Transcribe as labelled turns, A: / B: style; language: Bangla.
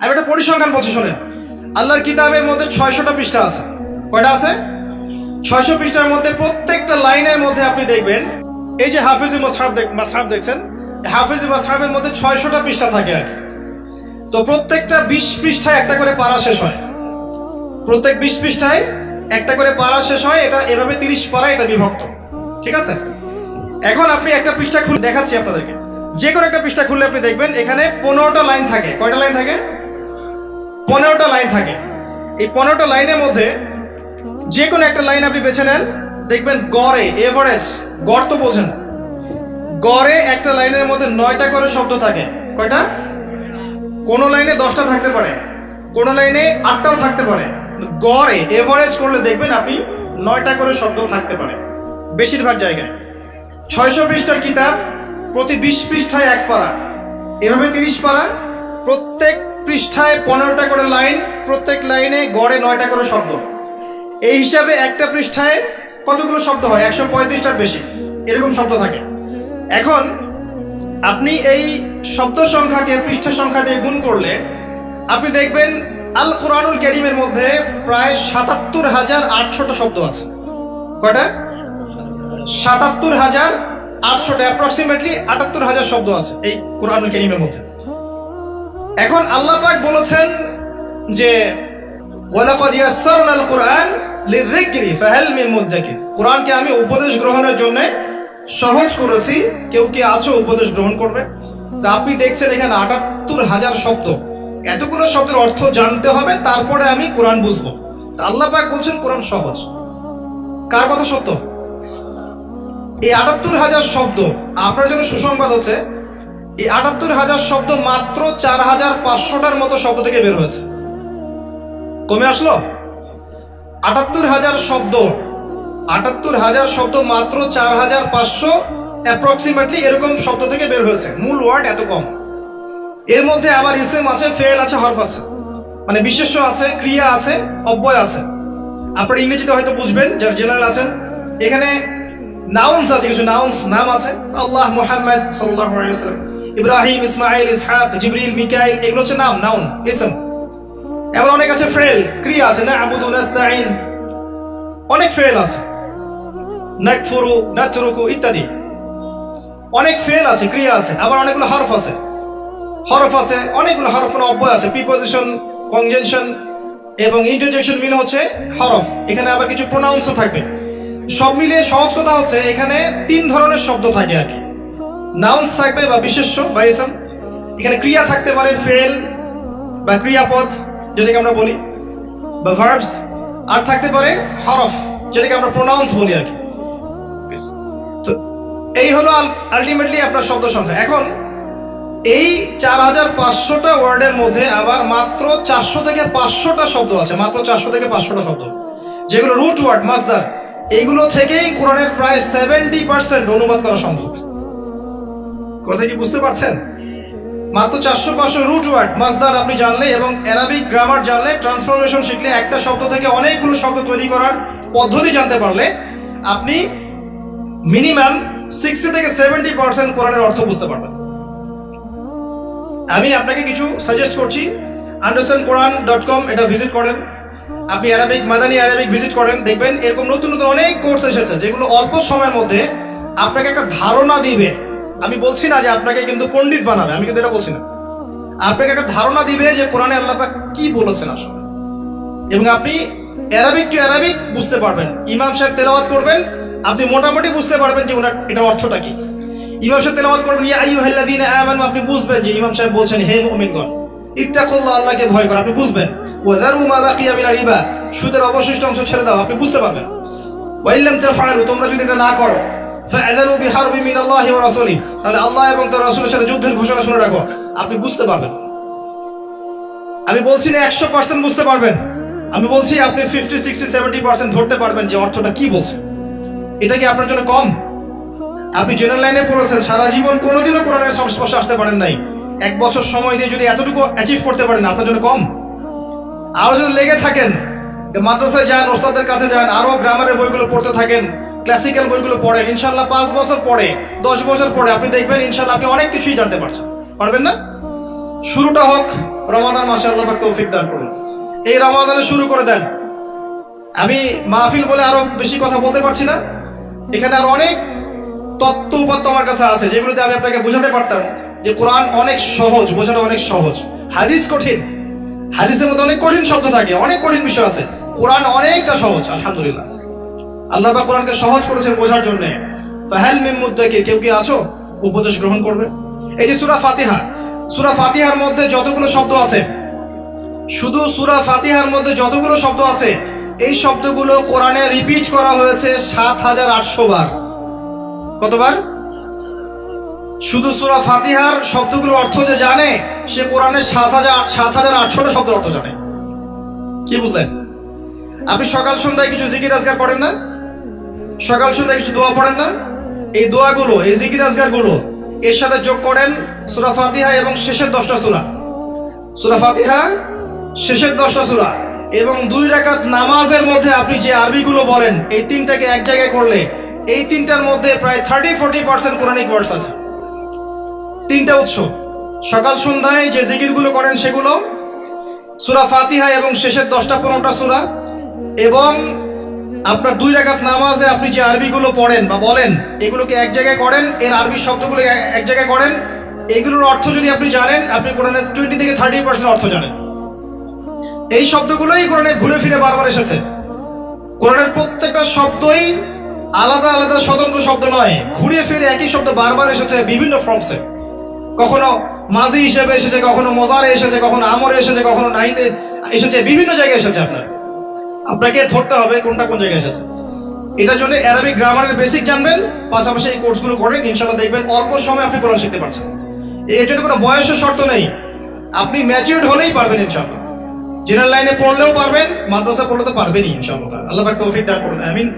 A: আমি একটা পরিসংখ্যান বলছি, শোনেন। আল্লাহর কিতাবের মধ্যে ছয়শটা পৃষ্ঠা আছে। কয়টা আছে? ছয়শো পৃষ্ঠার মধ্যে প্রত্যেকটা লাইনের মধ্যে আপনি দেখবেন, এই যে হাফিজি মাসহাব দেখ দেখছেন, হাফিজি মাসহাবের মধ্যে ছয়শটা পৃষ্ঠা থাকে আর কি। তো প্রত্যেকটা বিশ পৃষ্ঠায় একটা করে পারা শেষ হয়। প্রত্যেক বিশ পৃষ্ঠায় একটা করে পারা শেষ হয়, এটা এভাবে তিরিশ পারা এটা বিভক্ত। ঠিক আছে? এখন আপনি একটা পৃষ্ঠা খুলে দেখাচ্ছি আপনাদেরকে। যে কোনো একটা পৃষ্ঠা খুললে আপনি দেখবেন, এখানে পনেরোটা লাইন থাকে। কয়টা লাইন থাকে? পনেরোটা লাইন থাকে। এই পনেরোটা লাইনের মধ্যে যে কোনো একটা লাইন আপনি বেছে নেন, দেখবেন গড়ে এভারেজ গড় তো বোঝেন। গড়ে একটা লাইনের মধ্যে নয়টা করে শব্দ থাকে। কয়টা? কোন লাইনে দশটা থাকতে পারে, কোন লাইনে আটটাও থাকতে পারে। গড়ে এভারেজ করলে দেখবেন আপনি নয়টা করে শব্দ থাকতে পারে, বেশিরভাগ জায়গায়। ছয়শো পৃষ্ঠার কিতাব প্রতি বিশ পৃষ্ঠায় এক পারা। এভাবে তিরিশ পারা। প্রত্যেক পৃষ্ঠায় পনেরোটা করে লাইন, প্রত্যেক লাইনে গড়ে নয়টা করে শব্দ। এই হিসাবে একটা পৃষ্ঠায় কতগুলো শব্দ হয়? একশো পঁয়ত্রিশটার বেশি। এরকম শব্দ থাকে। এখন আপনি এই শব্দ সংখ্যাকে, পৃষ্ঠা সংখ্যা দিয়ে গুণ করলে আপনি দেখবেন আল কোরআনুল কেরিমের মধ্যে প্রায় সাতাত্তর হাজার আটশোটা শব্দ আছে। কয়টা? সাতাত্তর হাজার আটশোটা অ্যাপ্রক্সিমেটলি আটাত্তর হাজার শব্দ আছে এই কোরআনুল কেরিমের মধ্যে। এখন আল্লাহ পাক বলেছেন যে কোরআনকে আমি উপদেশ গ্রহণের জন্য সহজ করেছি। কেউ কি আছো উপদেশ গ্রহণ করবে? তা আপনি দেখছেন এখানে আটাত্তর হাজার শব্দ। এতগুলো শব্দের অর্থ জানতে হবে, তারপরে আমি কোরআন বুঝব। আল্লাহ পাক বলছেন কোরআন সহজ। কার কথা সত্য? এই আটাত্তর হাজার শব্দ, আপনার জন্য সুসংবাদ হচ্ছে এই আটাত্তর হাজার শব্দ মাত্র চার হাজার পাঁচশোটার মতো শব্দ থেকে বের হয়েছে। কমে আসলো? আটাত্তর হাজার শব্দ, আটাত্তর হাজার শব্দ মাত্র চার হাজার পাঁচশো অ্যাপ্রক্সিমেটলি এরকম শব্দ থেকে বের হয়েছে। মূল ওয়ার্ড এত কম। এর মধ্যে আবার ইসেম আছে ফেল আছে হরফ আছে। মানে বিশেষ্য আছে, ক্রিয়া আছে, অব্যয় আছে। আপনার ইংরেজিতে হয়তো বুঝবেন, যারা জেনারেল আছেন। এখানে নাউন্স আছে, কিছু নাউন্স নাম আছে। আল্লাহ মুহাম্মদ সাল্লাল্লাহু আলাইহি ওয়াসাল্লাম। ইব্রাহিম, ইসমাইল, ইসহাক, জিবরিল, মিকাইল, এগুলো হচ্ছে নাম, নাউন, ইসম। এবার অনেক আছে ফেল, ক্রিয়া আছে না আবুদু নাস্তাইন অনেক ফেল আছে। নাকফুরু, নাতরুকু ইত্যাদি। অনেক ফেল আছে, ক্রিয়া আছে, আবার অনেকগুলো হরফ আছে। হরফ আছে, অনেকগুলো হরফ অব্যয় আছে প্রিপোজিশন কনজেনশন এবং ইন্টারজেকশন মিলে হচ্ছে হরফ। এখানে আবার কিছু প্রোনাউন্সও থাকবে। সব মিলিয়ে সহজ কথা হচ্ছে, এখানে তিন ধরনের শব্দ থাকে আর কি। নাউন্স থাকবে বা বিশেষ্য বা ইসম এখানে ক্রিয়া থাকতে পারে ফেল বা ক্রিয়াপদ, যেটাকে আমরা বলি, বা ভার্বস আর থাকতে পারে হরফ, যেটাকে আমরা প্রোনাউন্স বলি আর কি। তো এই হলো আলটিমেটলি আপনার শব্দ সংখ্যা। এখন এই চার হাজার পাঁচশোটা ওয়ার্ডের মধ্যে আবার মাত্র চারশো থেকে পাঁচশোটা শব্দ আছে, মাত্র চারশো থেকে পাঁচশোটা শব্দ। যেগুলো রুট ওয়ার্ড মাসদার এগুলো থেকেই কোরআনের প্রায় সেভেন্টি পার্সেন্ট অনুবাদ করা সম্ভব। কথা কি বুঝতে পারছেন? মাত্র চারশো পাঁচশো রুট ওয়ার্ড মাসদার আপনি জানলে এবং অ্যারাবিক গ্রামার জানলে ট্রান্সফরমেশন শিখলে একটা শব্দ থেকে অনেকগুলো শব্দ তৈরি করার পদ্ধতি জানতে পারলে আপনি মিনিমাম সিক্সটি থেকে সেভেন্টি পার্সেন্ট কোরআনের অর্থ বুঝতে পারবেন। আমি আপনাকে কিছু সাজেস্ট করছি। আন্ডারস্ট্যান্ড কোরআন ডট কম এটা ভিজিট করেন। আপনি অ্যারাবিক মাদানি অ্যারাবিক ভিজিট করেন। দেখবেন এরকম নতুন নতুন অনেক কোর্স এসেছে, যেগুলো অল্প সময়ের মধ্যে আপনাকে একটা ধারণা দিবে। আমি বলছি না যে আপনাকে কিন্তু পণ্ডিত বানাবে, আমি কিন্তু এটা বলছি না। আপনাকে একটা ধারণা দিবে যে কোরআনে আল্লাহ কি বলেছেন আসলে। এবং আপনি অ্যারাবিক টু অ্যারাবিক বুঝতে পারবেন। ইমাম সাহেব তেলাওয়াত করবেন, আপনি মোটামুটি বুঝতে পারবেন যে ওনার এটার অর্থটা কি। ইমাম সাহেব তেলাওয়াত করবেন, ইয়া আইয়ুহাল্লাযীনা আমানু আপনি বুঝবেন যে ইমাম সাহেব বলছেন, হে মুমিনগণ, ইত্তাকুল্লাহ আল্লাহকে ভয় করো আপনি বুঝবেন। ওয়াযারু মা বাকিয়া মিনার রিবা সুদের অবশিষ্ট অংশ ছেড়ে দাও, আপনি বুঝতে পারবেন। ওয়াইল্লাম তাফআলু তোমরা যদি এটা না করো ফাআযানু বিহারবি মিনাল্লাহি ওয়া রাসূলিহি। তাহলে আল্লাহ এবং তার রাসূলের সাথে যুদ্ধের ঘোষণা শুনে রাখো, আপনি বুঝতে পারবেন। আমি বলছি না একশো পার্সেন্ট বুঝতে পারবেন। আমি বলছি আপনি ফিফটি সিক্সটি সেভেন্টি পার্সেন্ট ধরতে পারবেন যে অর্থটা কি বলছে। এটা কি আপনার জন্য কম? আপনি জেনারেল লাইনে পড়েছেন, সারা জীবন কোনোদিনও কোরআনের সংস্পর্শে আসতে পারেন নাই। এক বছর সময় দিয়ে যদি এতটুকু অ্যাচিভ করতে পারেন, আপনার জন্য কম। আরও যদি লেগে থাকেন মাদ্রাসায় যান ওস্তাদের কাছে যান, আরও গ্রামারের বইগুলো পড়তে থাকেন ক্লাসিক্যাল বইগুলো পড়েন ইনশাল্লাহ পাঁচ বছর পরে দশ বছর পরে আপনি দেখবেন ইনশাল্লাহ আপনি অনেক কিছুই জানতে পারছেন। পারবেন না? শুরুটা হোক, রমাদান মাসে আল্লাহ তৌফিক দান করুন। এই রমাদানে শুরু করে দেন। আমি মাহফিল বলে আরও বেশি কথা বলতে পারছি না। এখানে আর অনেক তত্ত্ব উপাত্ত আমার কাছে আছে, যেগুলোতে আমি আপনাকে বোঝাতে পারতাম যে কোরআন অনেক সহজ বোঝানো অনেক সহজ। হাদিস কঠিন। হাদিসের মধ্যে অনেক কঠিন শব্দ থাকে, অনেক কঠিন বিষয় আছে। কোরআন অনেকটা সহজ, আলহামদুলিল্লাহ। আল্লাহ বা কোরআনকে সহজ করেছেন বোঝার জন্য। ফাহাল মিম মুদ্দাকির, কেউ কি আছো? উপদেশ গ্রহণ করবে। এই যে সূরা ফাতিহা, সূরা ফাতিহার মধ্যে যতগুলো শব্দ আছে, শুধু সূরা ফাতিহার মধ্যে যতগুলো শব্দ আছে, এই শব্দগুলো কোরআনে রিপিট করা হয়েছে সাত হাজার আটশো বার। কতবার? শুধু সূরা ফাতিহার শব্দগুলো অর্থ যে জানে, সে কোরআনের সাত হাজার সাত হাজার আটশোটা শব্দ অর্থ জানে। কি বুঝলেন? আপনি সকাল সন্ধ্যায় কিছু জিকির আজগার পড়েন না? সকাল সন্ধ্যায় কিছু দোয়া পড়েন না? এই দোয়াগুলো, এই জিকির আজগারগুলো এর সাথে যোগ করেন সুরা ফাতিহা এবং শেষের দশটা সুরা। সুরা ফাতিহা, শেষের দশটা সুরা। এবং দুই রাকাত নামাজের মধ্যে আপনি যে আরবিগুলো বলেন, এই তিনটাকে এক জায়গায় করলে, এই তিনটার মধ্যে প্রায় thirty forty percent Quranic words আছে। তিনটা উৎস। সকাল সন্ধ্যায় যে জিকিরগুলো করেন সেগুলো, সুরা ফাতিহা এবং শেষের দশটা, পনেরোটা সুরা। এবং আপনার দুই রাকাত নামাজে আপনি যে আরবিগুলো পড়েন বা বলেন, এগুলোকে এক জায়গায় করেন, এর আরবি শব্দগুলো এক জায়গায় করেন, এগুলোর অর্থ যদি আপনি জানেন, আপনি কোরআনের টোয়েন্টি থেকে থার্টি পার্সেন্ট অর্থ জানেন। এই শব্দগুলোই কোরআনে ঘুরে ফিরে বারবার এসেছে। কোরআনের প্রত্যেকটা শব্দই আলাদা আলাদা স্বতন্ত্র শব্দ নয়, ঘুরে ফিরে একই শব্দ বারবার এসেছে বিভিন্ন ফর্মসে কখনো মাঝি হিসেবে এসেছে, কখনো মজারে এসেছে, কখনো আমরে এসেছে, কখনো নাইতে এসেছে, বিভিন্ন জায়গায় এসেছে আপনার। আপনাকে ধরতে হবে কোনটা কোন জায়গায় এসেছে। এটার জন্য অ্যারাবিক গ্রামারের বেসিক জানবেন, পাশাপাশি এই কোর্সগুলো করেন ইনশাল্লাহ দেখবেন অল্প সময় আপনি কোরআন শিখতে পারছেন। এর জন্য কোনো বয়সের শর্ত নেই। আপনি ম্যাচিওর্ড হলেই পারবেন ইনশাল্লাহ জেনারেল লাইনে পড়লেও পারবেন মাদ্রাসা পড়লে তো পারবেনই ইনশাআল্লাহ। আল্লাহ তৌফিক দান করুন, আমিন।